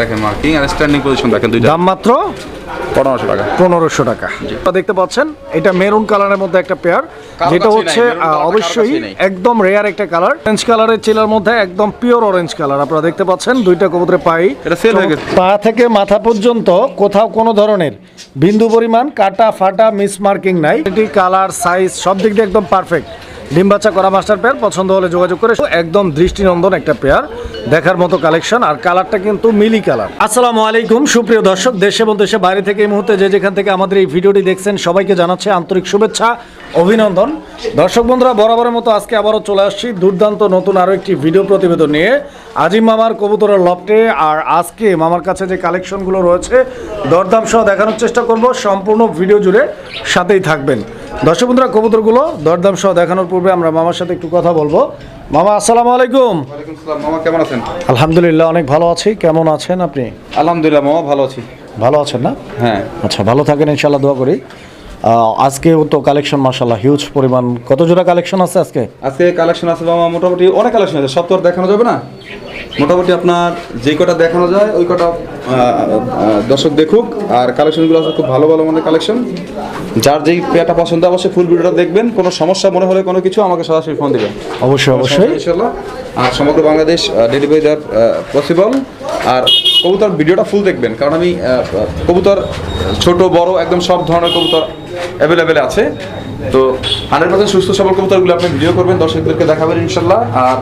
দেখেন মার্কিং আর standing position দেখেন দুইটা। দাম মাত্র পনেরোশো টাকা। পনেরোশো টাকা। দেখতে পাচ্ছেন এটা মেরুন কালারের মধ্যে একটা পেয়ার যেটা হচ্ছে অবশ্যই একদম রেয়ার একটা কালার অরেঞ্জ কালারের চিলার মধ্যে একদম পিওর অরেঞ্জ কালার আপনারা দেখতে পাচ্ছেন দুইটা কবুতরের পাই। এটা sell হয়ে গেছে। পা থেকে মাথা পর্যন্ত কোথাও কোনো ধরনের বিন্দু পরিমাণ কাটা ফাটা মিস মার্কিং নাই কালার সাইজ সব দিক দিয়ে একদম পারফেক্ট ডিম বাচ্চা করা মাস্টার পেয়ার পছন্দ হলে যোগাযোগ করে একদম দৃষ্টিনন্দন একটা পেয়ার দেখার মতো কালেকশন, আর কালারটা কিন্তু মিলি কালার। আসসালামু আলাইকুম, সুপ্রিয় দর্শক, দেশে এবং দেশে বাইরে থেকে এই মুহূর্তে যে যেখান থেকে আমাদের এই ভিডিওটি দেখছেন, সবাইকে জানাচ্ছে আন্তরিক শুভেচ্ছা। অভিনন্দন। দর্শক বন্ধুরা বরাবরের মতো আজকে আবারও চলে আসছি দুর্দান্ত নতুন আরও একটি ভিডিও প্রতিবেদন নিয়ে। আজিম মামার কবুতরের লফটে আর আজকে মামার কাছে যে কালেকশনগুলো রয়েছে দরদাম সহ দেখানোর চেষ্টা করব। সম্পূর্ণ ভিডিও জুড়ে সাথেই থাকবেন। দর্শক বন্ধুরা কবুতরগুলো দরদাম সহ দেখানোর পূর্বে আমরা মামার সাথে একটু কথা বলব। মামা আসসালামু আলাইকুম। মামা কেমন আছেন? আলহামদুলিল্লাহ অনেক ভালো আছি। কেমন আছেন আপনি? আলহামদুলিল্লাহ মামা ভালো আছি। ভালো আছেন না? হ্যাঁ। আচ্ছা ভালো থাকেন ইনশাল্লাহ দোয়া করি। আজকেও তো কালেকশন মাসাল্লাহ হিউজ পরিমাণ। কত জোড়া কালেকশন আছে আজকে? আজকে কালেকশন আছে মামা মোটামুটি অনেক কালেকশন আছে, সব তো আর দেখানো যাবে না। মোটামুটি আপনার যে কটা দেখানো যায় ওই কটা দর্শক দেখুক। আর কালেকশনগুলো আছে খুব ভালো ভালো মানে কালেকশন। যার যেই পেয়ারটা পছন্দ অবশ্যই ফুল ভিডিওটা দেখবেন। কোনো সমস্যা মনে হলে কোনো কিছু আমাকে সরাসরি ফোন দিবেন। অবশ্যই অবশ্যই। ইনশাল্লাহ আর সমগ্র বাংলাদেশ ডেলিভারি দেওয়ার পসিবল আর কবুতর ভিডিওটা ফুল দেখবেন। কারণ আমি কবুতর ছোট বড় একদম সব ধরনের কবুতর অ্যাভেলেবেল আছে। তো হান্ড্রেড পার্সেন্ট সুস্থ সবল কবুতরগুলো আপনি ভিডিও করবেন দর্শকদেরকে দেখাবেন ইনশাল্লাহ আর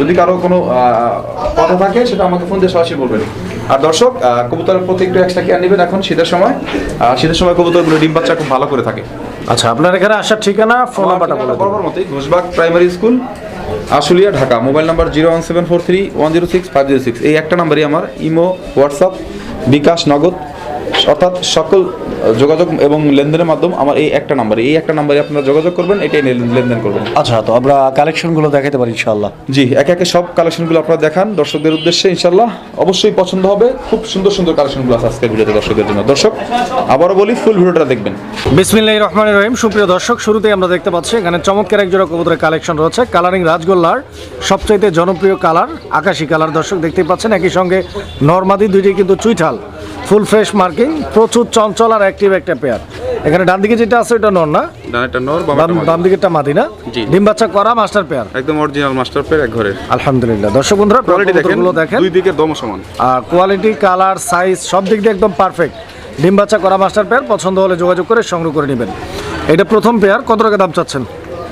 যদি কারও কোনো কথা থাকে সেটা আমাকে ফোন দিয়ে সরাসরি বলবেন। আর দর্শক কবুতরের প্রতি একটু এক্সট্রা কেয়ার নেবেন এখন শীতের সময়। আর শীতের সময় কবুতরগুলো ডিম বাচ্চা খুব ভালো করে থাকে। আচ্ছা আপনার এখানে আসার ঠিকানা ফোন নাম্বারটা বলে। বরাবর মতোই Ghoshbag primary school Ashulia Dhaka. Mobile number zero one seven four three one zero six five zero six এই একটা নাম্বারই আমার ইমো হোয়াটসঅ্যাপ বিকাশ নগদ। অর্থাৎ সকল যোগাযোগ এবং লেনদেনের মাধ্যম আমার এই একটা নাম্বারে। এই একটা নাম্বারে আপনারা যোগাযোগ করবেন এটাই লেনদেন করবেন। আচ্ছা তো আমরা কালেকশনগুলো দেখাতে পারি ইনশাল্লাহ জি একে একে সব কালেকশনগুলো আপনারা দেখান। দর্শকদের উদ্দেশ্যে ইনশাল্লাহ অবশ্যই পছন্দ হবে। খুব সুন্দর সুন্দর কালেকশনগুলো আছে আজকের ভিডিওতে দর্শকদের জন্য। দর্শক আবারও বলি ফুল ভিডিওটা দেখবেন। বিসমিল্লাহ রহমান রহিম। সুপ্রিয় দর্শক শুরুতেই আমরা দেখতে পাচ্ছি এখানে চমৎকার এক জোড়া কবুতরের কালেকশন রয়েছে। কালারিং রাজগোল্লার সবচাইতে জনপ্রিয় কালার আকাশি কালার দর্শক দেখতেই পাচ্ছেন। একই সঙ্গে নর্মাদি দুইটি কিন্তু চুইঠাল। ফুল ফ্রেশ মার্কিং প্রচুর চঞ্চল আর অ্যাক্টিভ একটা পেয়ার এখানে ডান দিকে যেটা আছে ওটা নর না? ডানেরটা নর বাম দিকেরটা মাদি না? ডিম বাচ্চা করা মাস্টার পেয়ার একদম অরিজিনাল মাস্টার পেয়ার এক ঘরে আলহামদুলিল্লাহ। দর্শক বন্ধুরা কোয়ালিটি দেখেন দেখেন। দুই দিকে দম সমান। আর কোয়ালিটি কালার সাইজ সব দিক দিয়ে একদম পারফেক্ট ডিম বাচ্চা করা মাস্টার পেয়ার পছন্দ হলে যোগাযোগ করে সংগ্রহ করে নেবেন। এটা প্রথম পেয়ার কত টাকা দাম চাচ্ছেন?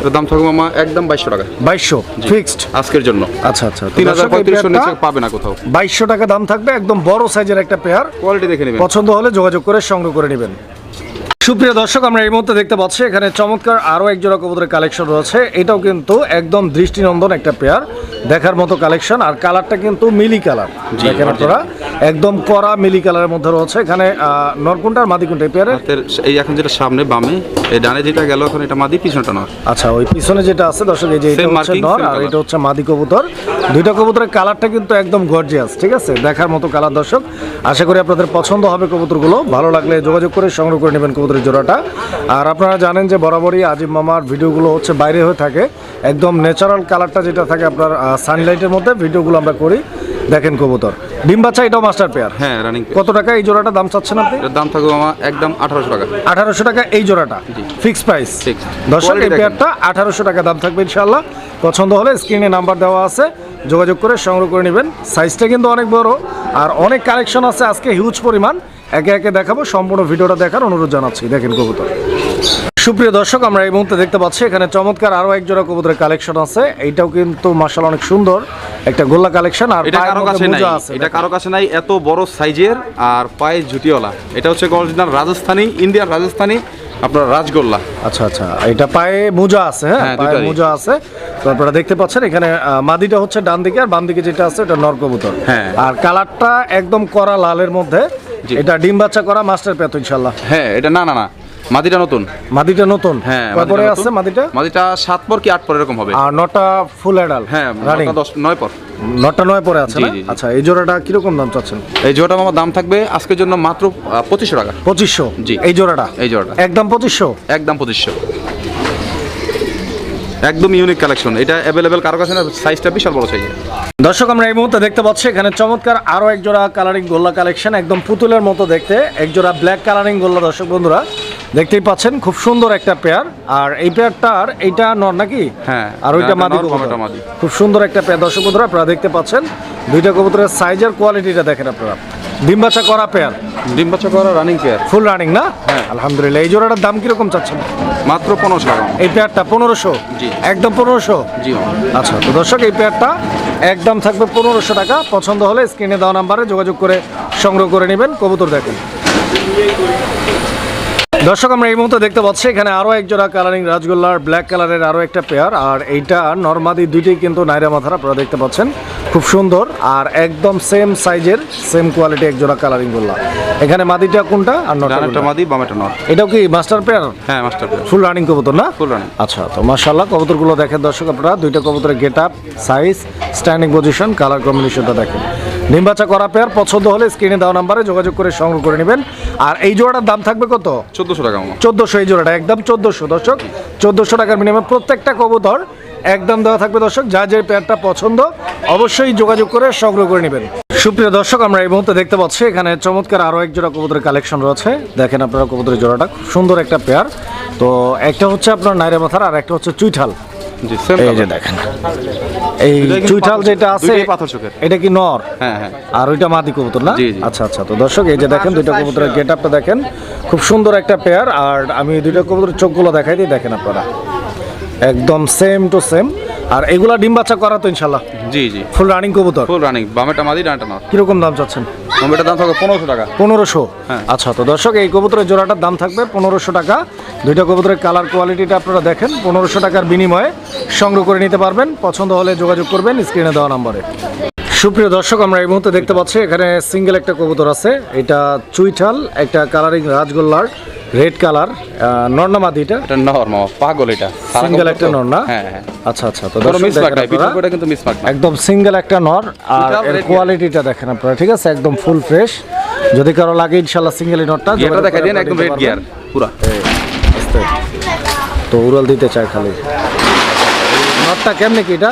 এর দাম থাকবে মামা একদম বাইশশো টাকা। বাইশশো ফিক্সড আজকের জন্য। আচ্ছা আচ্ছা তিন হাজার পঁয়ত্রিশশো নিচে পাবে না কোথাও। বাইশশো টাকা দাম থাকবে একদম বড় সাইজের একটা পেয়ার। কোয়ালিটি দেখে নেবেন। পছন্দ হলে যোগাযোগ করে সংগ্রহ করে নেবেন। সুপ্রিয় দর্শক আমরা এই মুহূর্তে দেখতে পাচ্ছি এখানে চমৎকার আরও এক জোড়া কবুতরের কালেকশন রয়েছে। এটাও কিন্তু একদম দৃষ্টিনন্দন একটা পেয়ার। দেখার মতো কালেকশন আর কালারটা কিন্তু মিলি কালার দেখেন আপনারা একদম কড়া মিলি কালারের মধ্যে রয়েছে। এখানে নরকুন্টার মাদিকুন্টা এই পেয়ারে হাতের এই এখন যেটা সামনে বামে এই ডানে যেটা গেল এখন এটা মাদি পিছনটা নর। আচ্ছা ওই পিছনে যেটা আছে দর্শক এই যে এটা হচ্ছে নর আর এটা হচ্ছে মাদি কবুতর। দুইটা কবুতরের কালারটা কিন্তু একদম গর্জিয়াস ঠিক আছে? দেখার মতো কালার দর্শক। আশা করি আপনাদের পছন্দ হবে কবুতরগুলো। ভালো লাগলে যোগাযোগ করে সংগ্রহ করে নেবেন কবুতরের জোড়াটা। আর আপনারা জানেন যে বরাবরই আজিম মামার ভিডিওগুলো হচ্ছে বাইরে হয়ে থাকে। একদম ন্যাচারাল কালারটা যেটা থাকে আপনার সানলাইটের মধ্যে ভিডিওগুলো আমরা করি। দেখেন কবুতর। ডিম বাচ্চা এটাও মাস্টার পেয়ার হ্যাঁ রানিং কত টাকা এই জোড়াটা? দাম চাচ্ছেন আপনি? এর দাম থাকবে মামা একদম আঠারোশো টাকা। আঠারোশো টাকা এই জোড়াটা। Fix price. দর্শক এই পেয়ারটা আঠারোশো টাকা দাম থাকবে ইনশাল্লাহ পছন্দ হলে স্ক্রিনে নাম্বার দেওয়া আছে। যোগাযোগ করে সংগ্রহ করে নেবেন। সাইজটা কিন্তু অনেক বড়। আর অনেক কালেকশন আছে আজকে হিউজ পরিমাণ। একে একে দেখাবো সম্পূর্ণ ভিডিওটা দেখার অনুরোধ জানাচ্ছি। দেখেন কবুতর। সুপ্রিয় দর্শক আমরা এই মুহূর্তে দেখতে পাচ্ছি এখানে চমৎকার আরও এক জোড়া কবুতরের কালেকশন আছে। এইটাও কিন্তু মার্শাল অনেক সুন্দর একটা গোল্লা কালেকশন আর এটা কারও কাছে নাই। এটা কারও কাছে নাই এত বড় সাইজের আর পায়ে ঝুটিওয়ালা এটা হচ্ছে অরিজিনাল রাজস্থানী ইন্ডিয়ান রাজস্থানী আপনার রাজগোল্লা। আচ্ছা আচ্ছা এটা পায়ে মোজা আছে হ্যাঁ? হ্যাঁ, পায়ে। মোজা আছে। তো আপনারা দেখতে পাচ্ছেন এখানে মাদিটা হচ্ছে ডান দিকে আর বাম দিকে যেটা আছে এটা নরকবুতর হ্যাঁ। আর কালারটা একদম করা লালের মধ্যে। এটা ডিম বাচ্চা করা মাস্টার পেত ইনশাল্লাহ হ্যাঁ এটা না না না। মাদিটা নতুন? মাদিটা নতুন? হ্যাঁ কয় পরে মাদিটা আছে। মাদিটা? মাদিটা সাত পর কি আট পর এরকম হবে? আর নটা ফুল অ্যাডাল হ্যাঁ নটা দশ নয় পর। নটা নয় পরে আছে। আচ্ছা এই জোড়াটা কীরকম দাম চাচ্ছেন? এই জোড়াটা আমার দাম থাকবে আজকের জন্য মাত্র পঁচিশশো টাকা। পঁচিশশো? জি। এই জোড়াটা? এই জোড়াটা। একদম পঁচিশশো? একদম পঁচিশশো। একদম ইউনিক কালেকশন এটা অ্যাভেলেবেল কারও কাছে না সাইজটা বিশাল বড় সাইজের দর্শক আমরা এই মুহূর্তে দেখতে পাচ্ছি এখানে চমৎকার আরও এক জোড়া কালারিং গোল্লা কালেকশন একদম পুতুলের মতো দেখতে। এক জোড়া ব্ল্যাক কালারিং গোল্লা দর্শক বন্ধুরা। দেখতেই পাচ্ছেন খুব সুন্দর একটা পেয়ার। আর এই পেয়ারটার এইটা নর নাকি? হ্যাঁ, আর ওইটা এটা মাদি কবুতর। খুব সুন্দর একটা পেয়ার। দর্শক বন্ধুরা আপনারা দেখতে পাচ্ছেন দুইটা কবুতরের সাইজের কোয়ালিটিটা দেখেন আপনারা। ডিম বাচ্চা করা পেয়ার। ডিম বাচ্চা করা রানিং পেয়ার ফুল রানিং না? হ্যাঁ। আলহামদুলিল্লাহ এই জোড়াটার দাম কীরকম চাচ্ছেন? মাত্র পনেরোশো টাকা। এই পেয়ারটা পনেরোশো? জি। একদম পনেরোশো? জি আচ্ছা তো দর্শক এই পেয়ারটা একদম থাকবে পনেরোশো টাকা। পছন্দ হলে স্ক্রিনে দেওয়া নাম্বারে যোগাযোগ করে সংগ্রহ করে নেবেন। কবুতর দেখেন। দর্শক আমরা এই মুহূর্তে দেখতে পাচ্ছি এখানে আরও একজোড়া কালারিং রাজগোল্লার ব্ল্যাক কালারের আরও একটা পেয়ার আর এইটা নর্মাদি দুইটি কিন্তু নাইরা মাথার আপনারা দেখতে পাচ্ছেন খুব সুন্দর আর একদম সেম সাইজের সেম কোয়ালিটি এক জোড়া কালারিং গোল্লা। এখানে মাদিটা কোনটা আর নটা মাদি বামেটা নর এটাও কি মাস্টার পেয়ার হ্যাঁ মাস্টার পেয়ার ফুল রানিং কবুতর না? ফুল রানিং আচ্ছা তো মাশাল্লাহ কবুতরগুলো দেখেন দর্শক আপনারা দুইটা কবুতরের get up size standing position colour কম্বিনেশনটা দেখেন। নিম্বাচা করা পেয়ার পছন্দ হলে স্ক্রিনে দেওয়া নাম্বারে যোগাযোগ করে সংগ্রহ করে নেবেন। আর এই জোড়াটার দাম থাকবে কত? চোদ্দোশো টাকা চোদ্দোশো এই জোড়াটা একদম চোদ্দোশো। দর্শক চোদ্দোশো টাকার মিনিমাম প্রত্যেকটা কবুতর একদম দেওয়া থাকবে। দর্শক যা যে পেয়ারটা পছন্দ অবশ্যই যোগাযোগ করে সংগ্রহ করে নেবেন। সুপ্রিয় দর্শক আমরা এই মুহূর্তে দেখতে পাচ্ছি এখানে চমৎকার আরও এক জোড়া কবুতরের কালেকশন রয়েছে। দেখেন আপনারা কবুতরের জোড়াটা খুব সুন্দর একটা পেয়ার তো একটা হচ্ছে আপনার নাইরা মাথার আর একটা হচ্ছে চুইঠাল। এই যে দেখেন। এই চুইঠাল যেটা আছে। এটা কি নর? হ্যাঁ হ্যাঁ। আর ওইটা মাদি কবুতর না? জি, জি। আচ্ছা আচ্ছা। তো দর্শক এই যে দেখেন দুইটা কবুতরের গেট আপটা দেখেন। খুব সুন্দর একটা পেয়ার আর আমি দুইটা কবুতরের চোখগুলো দেখাই দিই দেখেন আপনারা। একদম সেম টু সেম আর এগুলা ডিম বাচ্চা করা তো ইনশাল্লাহ জি জি। ফুল রানিং কবুতর? ফুল রানিং বামেটা মাদি ডানেরটা নর। কীরকম দাম চাচ্ছেন? বামেটার দাম থাকবে পনেরোশো টাকা। পনেরোশো? হ্যাঁ। আচ্ছা তো দর্শক এই কবুতরের জোড়াটার দাম থাকবে পনেরোশো টাকা। দুইটা কবুতরের কালার কোয়ালিটিটা আপনারা দেখেন পনেরোশো টাকার বিনিময়ে সংগ্রহ করে নিতে পারবেন। পছন্দ হলে যোগাযোগ করবেন স্ক্রিনে দেওয়া নম্বরে। সুপ্রিয় দর্শক আমরা এই মুহূর্তে দেখতে পাচ্ছি এখানে সিঙ্গেল একটা কবুতর আছে। এটা চুইঠাল একটা কালারিং রাজগোল্লার। রেড কালার নর্নামাদি এটা? এটা নর মামা পাগল এটা। সিঙ্গেল একটা। নর না? হ্যাঁ হ্যাঁ। আচ্ছা আচ্ছা তো আপনারা। কিন্তু মিস না একদম সিঙ্গেল একটা নর আর এর কোয়ালিটিটা দেখেন আপনারা ঠিক আছে? একদম ফুল ফ্রেশ যদি কারও লাগে ইনশাল্লাহ সিঙ্গেল নটটা এটা দেখা দিন একদম রেড গিয়ার পুরা। তো উড়াল দিতে চায় খালি। নটটা কেমনে কি এটা?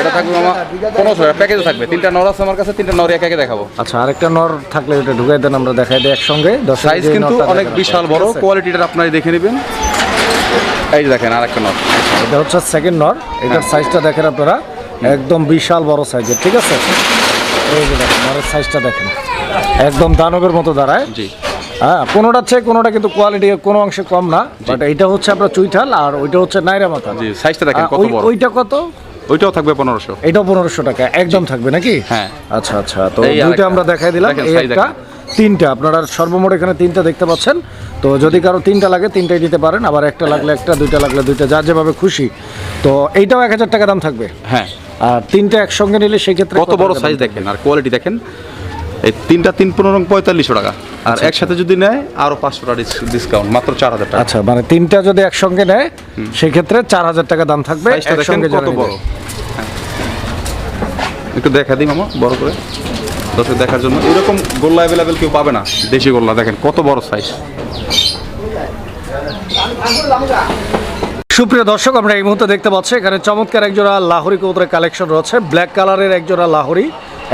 এটা থাকবে মামা পনেরোশো টাকা প্যাকেজে থাকবে। তিনটা নর আছে আমার কাছে তিনটা নর একে একে দেখাবো। আচ্ছা আরেকটা নর থাকলে এটা ঢুকাই দেন আমরা দেখাই দিই একসঙ্গে। সাইজ কিন্তু অনেক বিশাল বড়? কোয়ালিটিটা আপনারা দেখে নেবেন। এই দেখেন আরেকটা নর। এটা হচ্ছে সেকেন্ড নর। এটার সাইজটা দেখেন আপনারা। একদম বিশাল বড় সাইজের ঠিক আছে? এই যে দেখেন নরের সাইজটা দেখেন। একদম দানবের মতো দাঁড়ায়। জি। হ্যাঁ কোনোটার চেয়ে কোনোটা কিন্তু কোয়ালিটি কোনো অংশে কম না। বাট এইটা হচ্ছে আপনার চুইঠাল আর ওইটা হচ্ছে নাইরা মাথা। জি সাইজটা দেখেন কত বড়। ওইটা কত? ওইটাও থাকবে পনেরোশো। এটাও পনেরোশো টাকা একদম থাকবে নাকি? হ্যাঁ। আচ্ছা আচ্ছা তো দুইটা আমরা দেখাই দিলাম এই একটা তিনটা আপনারা সর্বমোট এখানে তিনটা দেখতে পাচ্ছেন। তো যদি কারও তিনটা লাগে তিনটাই দিতে পারেন আবার একটা লাগলে একটা দুইটা লাগলে দুইটা যার যেভাবে খুশি। তো এইটাও এক হাজার টাকা দাম থাকবে। হ্যাঁ। আর তিনটা একসঙ্গে নিলে সেই ক্ষেত্রে কত বড় সাইজ দেখেন আর কোয়ালিটি দেখেন এই তিনটা তিন পনেরো পঁয়তাল্লিশশো টাকা। আর একসাথে যদি নেয় আরও পাঁচশো টাকা ডিসকাউন্ট মাত্র চার হাজার টাকা। আচ্ছা মানে তিনটা যদি একসঙ্গে নেয় সেক্ষেত্রে চার হাজার টাকা দাম থাকবে একসঙ্গে কত বড়। হ্যাঁ। একটু দেখা দিই মামা বড় করে। দর্শক দেখার জন্য। এরকম গোল্লা অ্যাভেলেবেল কেউ পাবে না দেশি গোল্লা দেখেন কত বড় সাইজ সুপ্রিয় দর্শক আমরা এই মুহূর্তে দেখতে পাচ্ছি এখানে চমৎকার একজোড়া লাহোরি কবুতরের কালেকশন রয়েছে। ব্ল্যাক কালারের একজোড়া লাহোরি।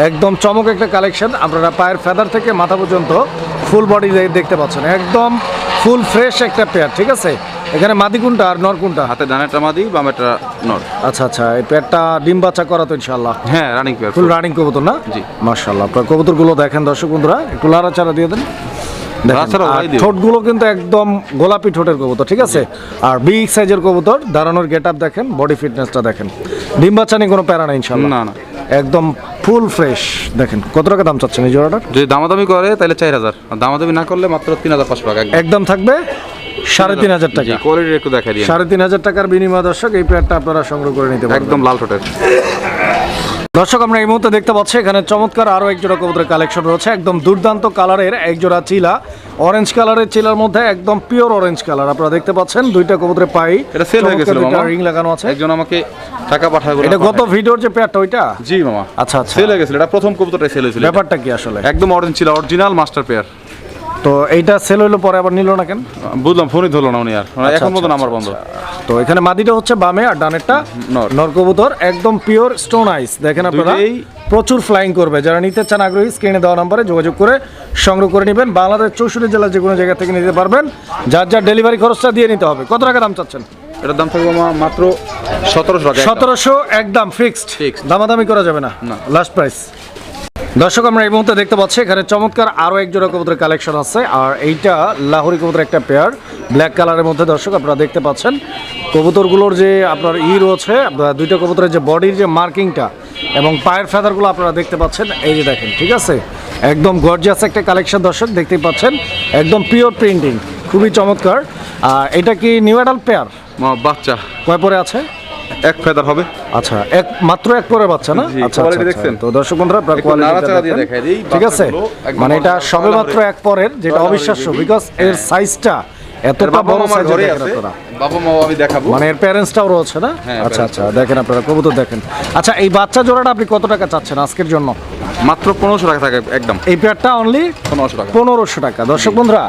একদম চমক একটা কালেকশন। আপনারা পায়ের ফেদার থেকে মাথা পর্যন্ত ফুল বডি দেখতে পাচ্ছেন। একদম ফুল ফ্রেশ একটা পেয়ার ঠিক আছে? এখানে মাদি কোনটা আর নর কোনটা? হাতে ডানেরটা মাদি বামেরটা নর। আচ্ছা আচ্ছা এই পেয়ারটা ডিম বাচ্চা করা তো ইনশাল্লাহ হ্যাঁ রানিং পেয়ার ফুল রানিং কবুতর না? জি। মার্শাল্লাহ আপনার কবুতরগুলো দেখেন দর্শক বন্ধুরা একটু লাড়াচাড়া দিয়ে দেন। ঠোঁটগুলো কিন্তু একদম গোলাপি ঠোঁটের কবুতর ঠিক আছে? আর বিগ সাইজের কবুতর দাঁড়ানোর গেট আপ দেখেন বডি ফিটনেসটা দেখেন। ডিম বাচ্চা নিয়ে কোনো প্যারা নেই ইনশাল্লাহ না না। একদম ফুল ফ্রেশ। দেখেন কত টাকা দাম চাচ্ছেন এই জোড়াটার? যদি দামাদামি করে তাহলে চার হাজার। আর দামাদামি না করলে মাত্র তিন হাজার পাঁচশো টাকা একদম। থাকবে সাড়ে তিন হাজার টাকা। কোয়ালিটি একটু দেখা দিয়ে সাড়ে তিন হাজার টাকার বিনিময় দর্শক এই পেয়ারটা আপনারা সংগ্রহ করে নিতে একদম লাল ঠোঁটের। দর্শক আমরা এই মুহূর্তে দেখতে পাচ্ছি এখানে চমৎকার আরও একজোড়া কবুতরের কালেকশন রয়েছে। একদম দুর্দান্ত কালারের এক জোড়া চিলা অরেঞ্জ কালারের চিলার মধ্যে একদম পিওর অরেঞ্জ কালার আপনারা দেখতে পাচ্ছেন দুইটা কবুতরের পাই এটা sell হয়ে গেছিল, মামা। রিং লাগানো আছে। একজন আমাকে টাকা পাঠায় বলে এটা গত ভিডিওর যে পেয়ারটা ওইটা? জি মামা। আচ্ছা আচ্ছা। সেল হয়ে গেছিল এটা প্রথম কবুতরটাই সেল হয়েছিল। ব্যাপারটা কি আসলে? একদম অরেঞ্জ চিলা অরিজিনাল মাস্টার পেয়ার তো এইটা সেল হইল পরে আবার নিল না কেন? বুঝলাম ফোনই ধরলো না উনি আর। আচ্ছা, এখন মতো আমার বন্ধ। তো এখানে মাদিটা হচ্ছে বামে আর ডানেরটা নর। নর একদম পিওর স্টোন আইস দেখেন আপনারা দুইটাই- প্রচুর ফ্লাইং করবে। যারা নিতে চান আগ্রহী স্ক্রিনে দেওয়া নম্বরে যোগাযোগ করে সংগ্রহ করে নেবেন। বাংলাদেশ চৌষট্টি জেলার যে কোনো জায়গা থেকে নিতে পারবেন। যার যার ডেলিভারি খরচটা দিয়ে নিতে হবে। কত টাকা দাম চাচ্ছেন? এটার দাম থাকবে মাত্র সতেরোশো। সতেরোশো একদম ফিক্সড Fixed। দামাদামি করা যাবে না। না। লাস্ট প্রাইস দর্শক আমরা এই মুহূর্তে দেখতে পাচ্ছি এখানে চমৎকার আরও এক জোড়া কবুতরের কালেকশন আছে আর এইটা লাহোরি কবুতর একটা পেয়ার ব্ল্যাক কালারের মধ্যে দর্শক আপনারা দেখতে পাচ্ছেন কবুতরগুলোর যে আপনার ই রয়েছে দুইটা কবুতরের যে বডির যে মার্কিংটা এবং পায়ের ফেদারগুলো আপনারা দেখতে পাচ্ছেন এই যে দেখেন ঠিক আছে? একদম গর্জিয়াস একটা কালেকশন দর্শক দেখতেই পাচ্ছেন একদম পিওর প্রিন্টিং খুবই চমৎকার আর এটা কি নিউ অ্যাডাল্ট পেয়ার বাচ্চা। কয় পরে আছে? এক ফেদার হবে। আচ্ছা এক মাত্র এক পরে বাচ্চা না? আচ্ছা quality আচ্ছা, দেখছেন? আচ্ছা। তো দর্শক বন্ধুরা আপনারা কোয়ালিটি দিয়ে দেখাই দিই, ঠিক আছে? মানে এটা সবে মাত্র এক পরের যেটা অবিশ্বাস্য বিকজ এর সাইজটা এতটা বড় সাইজের ঘরে আছে। বাবা মাও আমি দেখাবো। মানে এর প্যারেন্টসটাও রয়েছে না? হ্যাঁ, আচ্ছা আচ্ছা দেখেন আপনারা কবুতর দেখেন। আচ্ছা এই বাচ্চা জোড়াটা আপনি কত টাকা চাচ্ছেন আজকের জন্য? মাত্র পনেরোশো টাকা থাকে একদম। এই পেয়ারটা অনলি পনেরোশো টাকা। পনেরোশো টাকা। দর্শক বন্ধুরা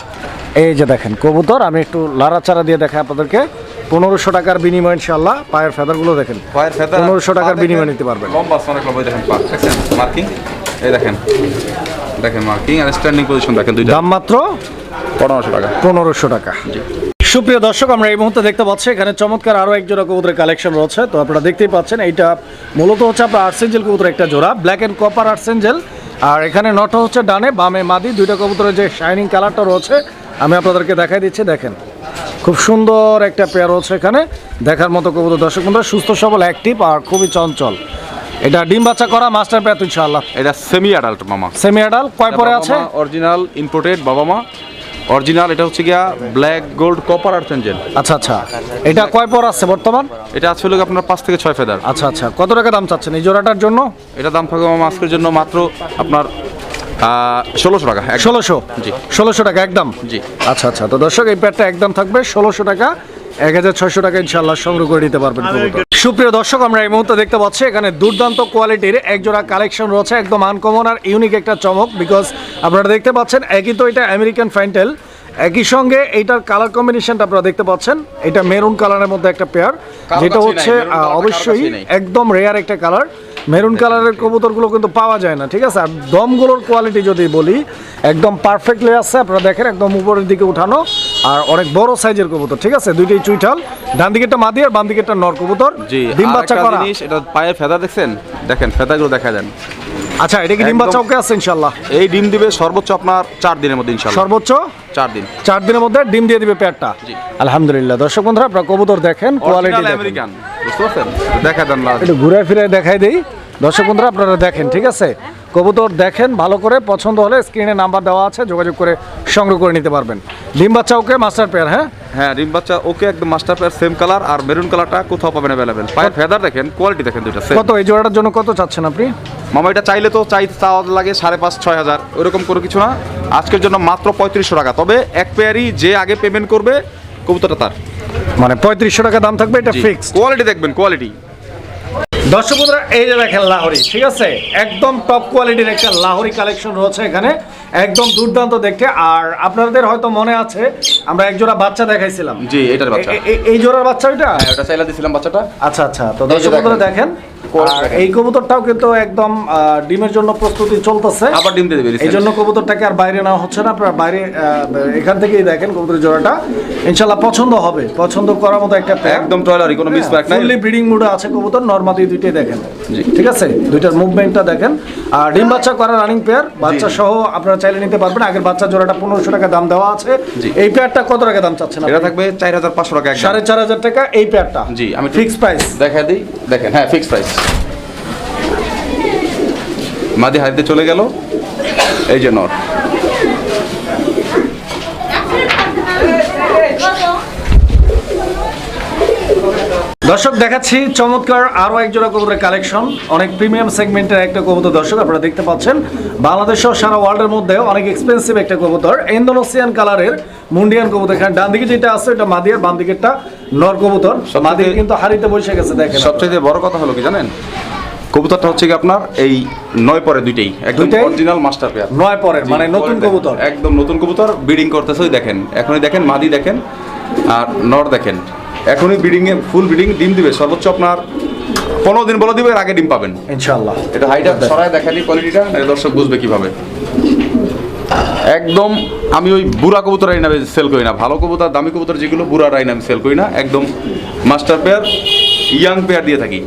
এই যে দেখেন কবুতর আমি একটু লাড়াচাড়া দিয়ে দেখাই আপনাদেরকে। পনেরোশো টাকার বিনিময় ইনশাল্লাহ পায়ের ফেদারগুলো দেখেন। পায়ের ফেদার পনেরোশো টাকার বিনিময় নিতে পারবেন। লম্বা অনেক লম্বা দেখেন পা দেখছেন? মার্কিং? এই দেখেন দেখেন মার্কিং আর স্ট্যান্ডিং পজিশন দেখেন দুইটা। দাম মাত্র পনেরোশো টাকা। পনেরোশো টাকা। সুপ্রিয় দর্শক আমরা এই মুহূর্তে দেখতে পাচ্ছি এখানে চমৎকার আরও এক জোড়া কবুতরের কালেকশন রয়েছে। তো আপনারা দেখতেই পাচ্ছেন এইটা মূলত হচ্ছে আপনার আর্সেঞ্জেল কবুতরের একটা জোড়া ব্ল্যাক অ্যান্ড কপার আর্সেঞ্জেল আর এখানে নটা হচ্ছে ডানে বামে মাদি দুইটা কবুতরের যে শাইনিং কালারটা রয়েছে আমি আপনাদেরকে দেখাই দিচ্ছি দেখেন। খুব সুন্দর একটা পেয়ার রয়েছে এখানে। দেখার মতো কবুতর। দর্শক বন্ধুরা সুস্থ সবল অ্যাক্টিভ আর খুবই চঞ্চল। এটা ডিম বাচ্চা করা মাস্টার পেয়ার ইনশাআল্লাহ। এটা সেমি অ্যাডাল্ট মামা। সেমি অ্যাডাল্ট কয় পরে আছে? অরিজিনাল ইম্পোর্টেড বাবা মা। অরিজিনাল এটা হচ্ছে গিয়া ব্ল্যাক গোল্ড কপার আর চেঞ্জেন আচ্ছা আচ্ছা। এটা কয় পর আছে বর্তমান? এটা আছে হলো আপনার পাঁচ থেকে ছয় ফেদার আচ্ছা আচ্ছা। কত টাকা দাম চাচ্ছেন এই জোড়াটার জন্য? এটা দাম থাকবে মামা আজকের জন্য মাত্র আপনার ষোলোশো টাকা একদম। ষোলোশো? জি। ষোলোশো টাকা একদম? জি। আচ্ছা আচ্ছা। তো দর্শক এই প্যাডটা একদম থাকবে ষোলোশো টাকা এক হাজার ছয়শো টাকা ইনশাল্লাহ সংগ্রহ করে নিতে পারবেন সুপ্রিয় দর্শক আমরা এই মুহূর্তে দেখতে পাচ্ছি এখানে দুর্দান্ত কোয়ালিটির এক জোড়া কালেকশন রয়েছে একদম আনকমন আর ইউনিক একটা চমক বিকজ আপনারা দেখতে পাচ্ছেন একই তো এটা আমেরিকান ফাইন্টেল একই সঙ্গে এইটার কালার কম্বিনেশনটা আপনারা দেখতে পাচ্ছেন এটা মেরুন কালারের মধ্যে একটা পেয়ার যেটা হচ্ছে আহ, অবশ্যই। একদম রেয়ার একটা কালার মেরুন কালারের কবুতরগুলো কিন্তু পাওয়া যায় না ঠিক আছে? আর দমগুলোর কোয়ালিটি যদি বলি একদম পারফেক্টলি আছে আপনারা দেখেন একদম উপরের দিকে উঠানো আর অনেক বড় সাইজের কবুতর ঠিক আছে? দুইটাই চুইঠাল ডান দিকেরটা মাদি আর বাম দিকেরটা নর কবুতর জি ডিম বাচ্চা করা। জিনিস এটা পায়ের ফেদা দেখছেন? দেখেন ফেদাগুলো দেখা যান। আচ্ছা এটা কি ডিম বাচ্চা ওকে আছে ইনশাল্লাহ এই ডিম দিবে সর্বোচ্চ আপনার চার দিনের মধ্যে ইনশাল্লাহ সর্বোচ্চ? চার দিন। চার দিনের মধ্যে ডিম দিয়ে দিবে পেয়ারটা জি। আলহামদুলিল্লাহ। দর্শক বন্ধুরা আপনারা কবুতর দেখেন কোয়ালিটি আমেরিকান বুঝতে পারছেন? দেখা দেন না। একটু ঘুরে ফিরে দেখাই দেই। দর্শক বন্ধুরা আপনারা দেখেন ঠিক আছে? কবুতর দেখেন ভালো করে। পছন্দ হলে স্ক্রিনে নাম্বার দেওয়া আছে যোগাযোগ করে সংগ্রহ করে নিতে পারবেন। ডিম বাচ্চা ওকে মাস্টার পেয়ার হ্যাঁ? হ্যাঁ ডিম বাচ্চা ওকে একদম মাস্টার পেয়ার সেম কালার আর মেরুন কালারটা কোথাও পাবেন অ্যাভেলেবেল পায়ের ফেদার দেখেন কোয়ালিটি দেখেন দুইটা কত? এই জোড়াটার জন্য কত চাচ্ছেন আপনি? মামা এটা চাইলে তো চাই চাওয়া লাগে সাড়ে পাঁচ ছয় হাজার। ওরকম কোনো কিছু না। আজকের জন্য মাত্র পঁয়ত্রিশশো টাকা। তবে এক পেয়ারই যে আগে পেমেন্ট করবে কবুতরটা তার। মানে পঁয়ত্রিশশো টাকা দাম থাকবে এটা ফিক্স কোয়ালিটি দেখবেন কোয়ালিটি দর্শক বন্ধুরা এই যে দেখেন লাহোরি ঠিক আছে? একদম টপ কোয়ালিটির একটা লাহোরি কালেকশন রয়েছে এখানে। একদম দুর্দান্ত দেখতে। আর আপনাদের হয়তো মনে আছে আমরা এক জোড়া বাচ্চা দেখাইছিলাম। জি এটার বাচ্চা। এই জোড়ার বাচ্চা ওইটা? হ্যাঁ ওটা চাইলা দিছিলাম বাচ্চাটা। আচ্ছা আচ্ছা। তো দর্শক বন্ধুরা দেখেন। এই কবুতরটাও কিন্তু একদম ডিমের জন্য প্রস্তুতি চলতেছে। আবার ডিম দিয়ে এই জন্য কবুতরটাকে আর বাইরে নেওয়া হচ্ছে না আপনারা বাইরে এখান থেকেই দেখেন কবুতরের জোড়াটা। ইনশাল্লাহ পছন্দ হবে পছন্দ করার মতো একটা একদম টয়লারি কোনো মিস প্যাক নাই। ফুললি ব্রিডিং মুডে আছে কবুতর নর্মাদি দুইটাই দেখেন। ঠিক আছে? দুইটার মুভমেন্টটা দেখেন। আর ডিম বাচ্চা করা রানিং পেয়ার বাচ্চা সহ আপনারা চাইলে নিতে পারবেন। আগের বাচ্চা জোড়াটা পনেরোশো টাকা দাম দেওয়া আছে। এই পেয়ারটা কত টাকা দাম চাচ্ছেন এটা থাকবে চার হাজার পাঁচশো টাকা সাড়ে চার হাজার টাকা এই পেয়ারটা জি আমি ফিক্স প্রাইস দেখা দিই। দেখেন হ্যাঁ ফিক্স প্রাইস মাদি হাতে চলে গেল। এই যে নট। দর্শক দেখাচ্ছি চমৎকার আরও এক জোড়া কবুতরের কালেকশন। অনেক প্রিমিয়াম সেগমেন্টের একটা কবুতর দর্শক আপনারা দেখতে পাচ্ছেন। বাংলাদেশ সারা ওয়ার্ল্ডের মধ্যে অনেক এক্সপেন্সিভ একটা কবুতর। ইন্দোনেশিয়ান কালারের মুন্ডিয়ান কবুতর। এখানে ডান দিকে যেটা আছে এটা মাদিয়ার বাম দিকেরটা নর কবুতর। মাদির কিন্তু হারিতে বসে গেছে দেখেন সবচেয়ে বড় কথা হলো কি জানেন? কবুতরটা হচ্ছে কি আপনার এই নয় পরে দুইটাই। একদম? অরিজিনাল মাস্টার পেয়ার নয় পরের মানে নতুন কবুতর? একদম নতুন কবুতর ব্রিডিং করতেছে ওই দেখেন। এখনই দেখেন মাদি দেখেন আর নর দেখেন। এখনই ব্রিডিং এ ফুল ব্রিডিং ডিম দিবে। সর্বোচ্চ আপনার পনেরো দিন বলে দিবে এর আগে ডিম পাবেন। ইনশাল্লাহ এটা হাইটা সরাই দেখালি কোয়ালিটিটা দর্শক বুঝবে কীভাবে। একদম আমি ওই বুড়া কবুতর আইনা সেল করি না। ভালো কবুতর দামি কবুতর যেগুলো বুড়া আইনা আমি সেল করি না। একদম মাস্টার পেয়ার ইয়াং পেয়ার দিয়ে থাকি।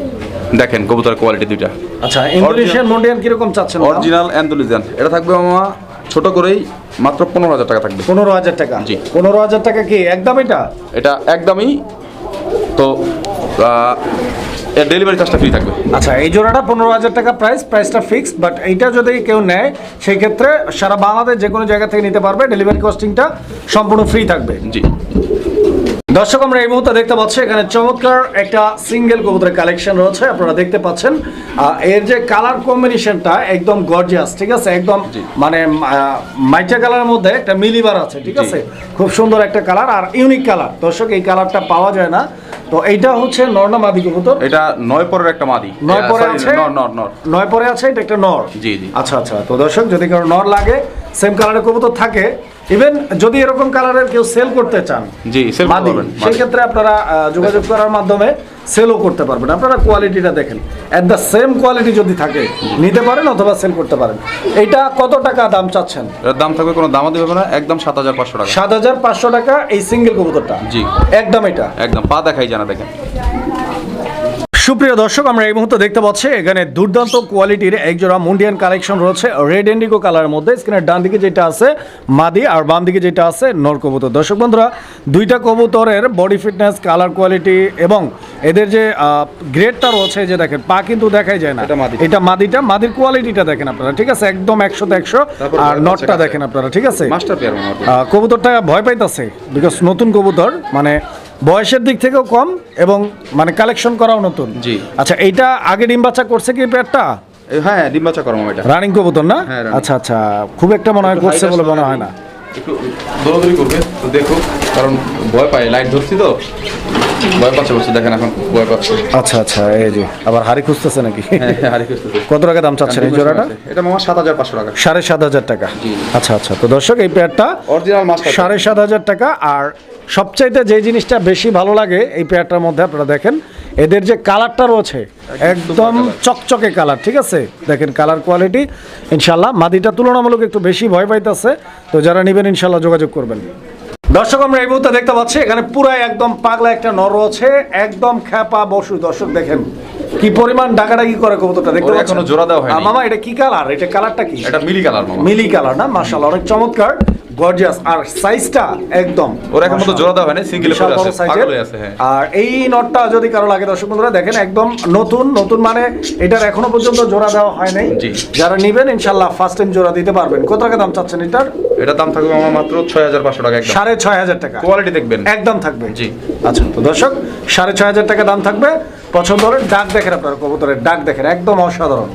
দেখেন কবুতর কোয়ালিটি দুইটা। আচ্ছা ইন্দোনেশিয়ান মন্ডিয়ান কীরকম চাচ্ছেন অরিজিনাল অ্যান্ডোলিজান এটা থাকবে মামা ছোট করেই মাত্র পনেরো হাজার টাকা থাকবে। পনেরো হাজার টাকা। জি। পনেরো হাজার টাকা কি একদম এটা? এটা একদমই তো ডেলিভারি চার্জটা ফ্রি থাকবে। আচ্ছা এই জোড়াটা পনেরো হাজার টাকা প্রাইস প্রাইসটা ফিক্সড বাট এইটা যদি কেউ নেয় সেই ক্ষেত্রে সারা বাংলাদেশ যে কোনো জায়গা থেকে নিতে পারবে ডেলিভারি কস্টিংটা সম্পূর্ণ ফ্রি থাকবে। জি। দর্শক আমরা এই মুহূর্তে দেখতে পাচ্ছি এখানে চমৎকার একটা সিঙ্গেল কবুতরের কালেকশন রয়েছে। আপনারা দেখতে পাচ্ছেন এর যে কালার কম্বিনেশনটা একদম গর্জিয়াস ঠিক আছে? একদম মানে মাইচা কালারের মধ্যে একটা মিলিবার আছে ঠিক আছে? খুব সুন্দর একটা কালার আর ইউনিক কালার দর্শক এই কালারটা পাওয়া যায় না। তো এইটা হচ্ছে নর্না মাদি কবুতর? এটা নয় পরের একটা মাদি। নয় পরে আছে? নর নর নর। নয় পরে আছে এটা একটা নর? জি, জি। আচ্ছা আচ্ছা। তো দর্শক যদি কারও নর লাগে সেম কালারের কবুতর থাকে ইভেন যদি এরকম কালারের কেউ সেল করতে চান জি সেল করবেন সেই ক্ষেত্রে আপনারা যোগাযোগ করার মাধ্যমে সেলও করতে পারবেন। আপনারা কোয়ালিটিটা দেখেন। অ্যাট দ্য সেম কোয়ালিটি যদি থাকে নিতে পারেন অথবা সেল করতে পারেন। এটা কত টাকা দাম চাচ্ছেন? এর দাম থাকবে কোনো দামাদি হবে না একদম সাত হাজার পাঁচশো টাকা। সাত হাজার পাঁচশো টাকা এই সিঙ্গেল কবুতরটা। জি। একদম এটা। একদম পা দেখাই জানা দেখেন। সুপ্রিয় দর্শক আমরা এই মুহূর্তে দেখতে পাচ্ছি এখানে দুর্দান্ত কোয়ালিটির একজোড়া মুন্ডিয়ান কালেকশন রয়েছে রেড ইন্ডিগো কালারের মধ্যে। স্ক্রিনের ডান দিকে যেটা আছে মাদি আর বাম দিকে যেটা আছে নর কবুতর। দর্শক বন্ধুরা দুইটা কবুতরের বডি ফিটনেস কালার কোয়ালিটি এবং এদের যে গ্রেডটা রয়েছে যে দেখেন পা কিন্তু দেখাই যায় না। এটা মাদি। এটা মাদিটা মাদির কোয়ালিটিটা দেখেন আপনারা ঠিক আছে? একদম একশোতে একশো। আর নটটা দেখেন আপনারা ঠিক আছে? কবুতরটা ভয় পাইতেছে বিকজ নতুন কবুতর মানে বয়সের দিক থেকেও কম এবং মানে কালেকশন করাও নতুন। জি। আচ্ছা এইটা আগে ডিম বাচ্চা করছে কি পেয়ারটা এ, হ্যাঁ ডিম বাচ্চা করো এটা। রানিং কবুতর না? হ্যাঁ, আচ্ছা আচ্ছা খুব একটা মনে হয় করছে বলে মনে হয় না। একটু দৌড়াদৌড়ি করবে তো দেখো কারণ ভয় পায় লাইট ধরছি তো। ভয় পাচ্ছে বলছে দেখেন এখন ভয় পাচ্ছে। আচ্ছা আচ্ছা এই যে আবার হাড়ি খুঁজতেছে নাকি? হ্যাঁ হ্যাঁ খুঁজতেছে। কত টাকা দাম চাচ্ছেন এই জোড়াটা? এটা মামা সাত হাজার পাঁচশো টাকা। সাড়ে সাত হাজার টাকা। জি। আচ্ছা আচ্ছা তো দর্শক এই পেয়ারটা অরিজিনাল মাস্টার সাড়ে সাত হাজার টাকা আর সবচাইতে যে জিনিসটা বেশি ভালো লাগে এই পেয়ারটার মধ্যে আপনারা দেখেন এদের যে কালারটা রয়েছে একদম চকচকে কালার ঠিক আছে? দেখেন কালার কোয়ালিটি ইনশাল্লাহ মাদিটা তুলনামূলক একটু বেশি ভয় পাইতেছে তো যারা নেবেন ইনশাল্লাহ যোগাযোগ করবেন। দর্শক আমরা এই মুহূর্তে দেখতে পাচ্ছি এখানে পুরাই একদম পাগলা একটা নর রয়েছে একদম খ্যাপা বসু। দর্শক দেখেন কি পরিমাণ ডাকাডাকি করে কবুতরটা? দেখতে পাচ্ছেন? এখনও জোড়া দেওয়া হয়নি। মামা এটা কি কালার? এটা কালারটা কি? এটা মিলি কালার মামা। মিলি কালার না? মাশাআল্লাহ অনেক চমৎকার। গর্জিয়াস আর সাইজটা একদম ওর এখন মতো জোড়া দেওয়া হয় না সিঙ্গেল বড় আছে পাগল হয়ে আছে হ্যাঁ। আর এই নটটা যদি কারও লাগে দর্শক বন্ধুরা দেখেন একদম নতুন নতুন মানে এটার এখনও পর্যন্ত জোড়া দেওয়া হয় নাই। যারা নেবেন ইনশাল্লাহ ফার্স্ট টাইম জোড়া দিতে পারবেন। কত টাকা দাম চাচ্ছেন এটার? এটার দাম থাকবে মামা মাত্র ছয় হাজার পাঁচশো টাকা একদম। সাড়ে ছয় হাজার টাকা। কোয়ালিটি দেখবেন। একদম থাকবে। জি। আচ্ছা তো দর্শক সাড়ে ছয় হাজার টাকা দাম থাকবে। পছন্দ হলে ডাক দেখেন আপনার কবুতরের ডাক দেখেন একদম অসাধারণ।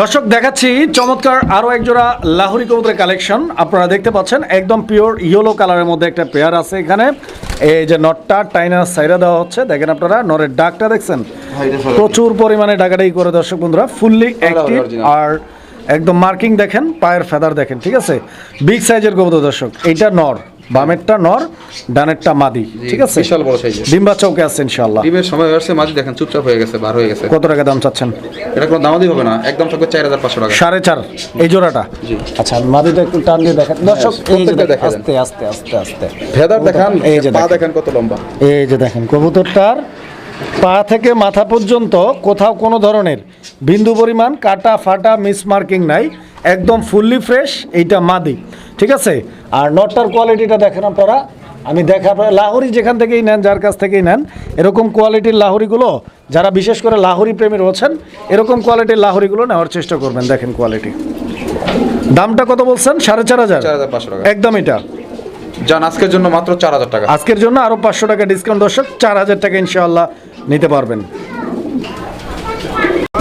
দর্শক দেখাচ্ছি চমৎকার আরও এক জোড়া লাহোরি কবুতরের কালেকশন। আপনারা দেখতে পাচ্ছেন একদম পিওর ইয়েলো কালারের মধ্যে একটা পেয়ার আছে এখানে। এই যে নটটা টাইনার সাইরা দেওয়া হচ্ছে দেখেন আপনারা নরের ডাকটা দেখছেন? প্রচুর পরিমাণে ডাকাডাকি করে দর্শক বন্ধুরা ফুললি অ্যাক্টিভ আর একদম মার্কিং দেখেন পায়ের ফেদার দেখেন ঠিক আছে? বিগ সাইজের কবুতর দর্শক এইটা নর। বামেরটা নর ডানেরটা মাদি। ঠিক আছে? বিশাল বড় সাইজের। ডিম্বা চৌকে আছে ইনশাল্লাহ ডিমের সময় হয়েছে মাঝে দেখেন চুপচাপ হয়ে গেছে বার হয়ে গেছে। কত টাকা দাম চাচ্ছেন? এটা কোনো দামাদি হবে না একদম থাকবে চার হাজার পাঁচশো টাকা। সাড়ে চার এই জোড়াটা? জি। আচ্ছা মাদিটা একটু টান দিয়ে দেখেন। দর্শক এই যে দেখেন, আস্তে আস্তে আস্তে আস্তে। ফেদার দেখান এই যে পা দেখেন। কত লম্বা। এই যে দেখেন কবুতরটার পা থেকে মাথা পর্যন্ত কোথাও কোনো ধরনের বিন্দু পরিমাণ কাটা ফাটা মিস মার্কিং নাই। একদম ফুললি ফ্রেশ এইটা মাদি ঠিক আছে? আর নটটার কোয়ালিটিটা দেখেন আপনারা। আমি দেখা লাহোরি যেখান থেকেই নেন যার কাছ থেকেই নেন এরকম কোয়ালিটির লাহোরিগুলো যারা বিশেষ করে লাহোরি প্রেমী রয়েছেন এরকম কোয়ালিটির লাহোরিগুলো নেওয়ার চেষ্টা করবেন দেখেন কোয়ালিটি দামটা কত বলছেন? সাড়ে চার হাজার? পাঁচশো টাকা। একদম এটা। যান আজকের জন্য মাত্র চার হাজার টাকা। আজকের জন্য আরও পাঁচশো টাকা ডিসকাউন্ট দর্শক চার হাজার টাকা ইনশাআল্লাহ নিতে পারবেন।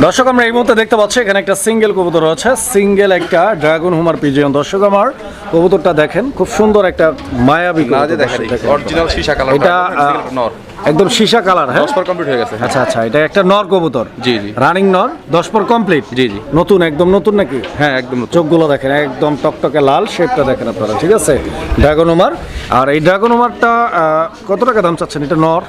দর্শক আমরা এই মুহূর্তে দেখতে পাচ্ছি এখানে একটা সিঙ্গেল কবুতর রয়েছে। সিঙ্গেল একটা ড্রাগন হুমার পিজিয়ন দর্শক আমার কবুতরটা দেখেন খুব সুন্দর একটা মায়াবী। অরিজিনাল সীসা কালার এটা একদম সীসা কালার হ্যাঁ? পর কমপ্লিট হয়ে গেছে। আচ্ছা আচ্ছা এটা একটা নর কবুতর। জি, জি। রানিং নর দশ পর কমপ্লিট জি, জি। নতুন একদম নতুন নাকি? হ্যাঁ একদম। চোখগুলো দেখেন একদম টকটকে লাল শেপটা দেখেন আপনারা ঠিক আছে? ড্রাগন উমার আর এই ড্রাগন উমারটা আহ, কত টাকা দাম চাচ্ছেন? এটা নর?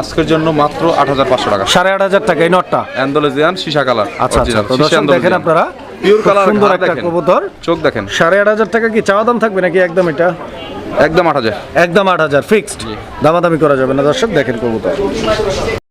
আজকের জন্য মাত্র আট হাজার পাঁচশো টাকা। সাড়ে আট হাজার টাকা এই নটটা? অ্যান্ডোলেজিয়ান সীসা কালার আচ্ছা আচ্ছা তো দর্শক দেখেন আপনারা পিওর কালার সুন্দর একটা কবুতর। চোখ দেখেন। সাড়ে আট হাজার টাকা কি চাওয়া দাম থাকবে নাকি একদম এটা? একদম আট হাজার। একদম আট হাজার ফিক্সড দামাদামি করা যাবে না দর্শক দেখেন কবুতর।